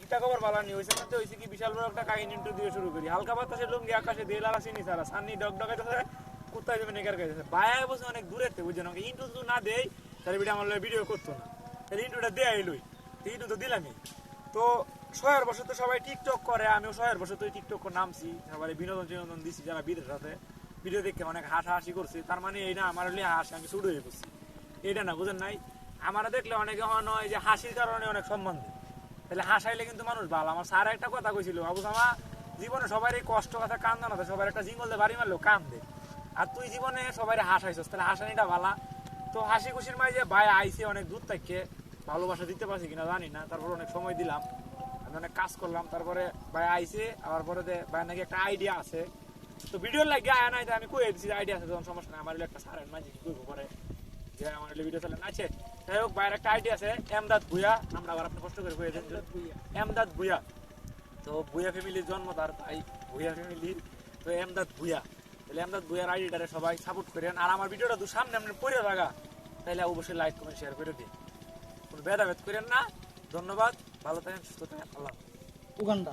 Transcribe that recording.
গীতা খবর ভালো নি হইছে না তো হইছে কি বিশাল বড় একটা কাহিনী ইন্টু দিয়ে শুরু করি। হালকা বাতাসে লুঙ্গি আকাশে দিয়ে সারা ডগ যাবে নেকার বায়া বসে অনেক দূরে তে, বুঝছেন? আমাকে ইন্টু না তাহলে আমার ভিডিও করতো না। তাহলে ইন্টুটা এলুই ইন্টু তো দিলামই। তো শয়ের বছর তো সবাই টিকটক করে, আমিও শয়ের বছর তো টিকটক নামছি। সবাই বিনোদন বিনোদন দিছি যারা বিদের সাথে। ভিডিও দেখে অনেক হাসাহাসি করছি। তার মানে এই না, আমার হলে হাসি, আমি শুরু হয়ে পড়ছি এটা না, বুঝেন নাই? আমার দেখলে অনেকে হয় যে হাসির কারণে অনেক সম্মান দেয়। তাহলে হাসাইলে কিন্তু মানুষ ভালো। আমার স্যার একটা কথা কইছিল আবু সামা জীবনে সবার এই কষ্ট কথা কান্দা না সবার একটা জিঙ্গল দিয়ে বাড়ি মারলেও কান্দে। আর তুই জীবনে সবাই হাসাইছস, তাহলে হাসানিটা ভালা তো হাসি খুশির মাই যে, ভাই আইসে অনেক দূর থেকে, ভালোবাসা দিতে পারছি কিনা জানি না, তারপর অনেক সময় দিলাম, আমি অনেক কাজ করলাম, তারপরে ভাই আইসে আবার পরে দে, ভাই নাকি একটা আইডিয়া আছে। তো ভিডিও লাগে আয়া নাই আমি কই দিছি আইডিয়া আছে, তখন সমস্যা নাই, আমার একটা স্যারের মাঝে কি করব পরে? যে আমার হলো ভিডিও চালান আছে যাই হোক ভাইয়ের একটা আইডিয়া আছে এমদাদ ভুয়া আমরা আবার আপনি কষ্ট করে কয়ে দেন এমদাদ ভুয়া তো ভুয়া ফ্যামিলির জন্ম তার তাই ভুয়া ফ্যামিলির তো এমদাদ ভুয়া তাহলে এমদাদ ভুয়ার আইডিটারে সবাই সাপোর্ট করেন। আর আমার ভিডিওটা তো সামনে আপনি পড়ে থাকা। তাহলে অবশ্যই লাইক কমেন্ট শেয়ার করে দিন। কোনো ভেদাভেদ করেন না। ধন্যবাদ। ভালো থাকেন সুস্থ থাকেন। আল্লাহ উগান্ডা।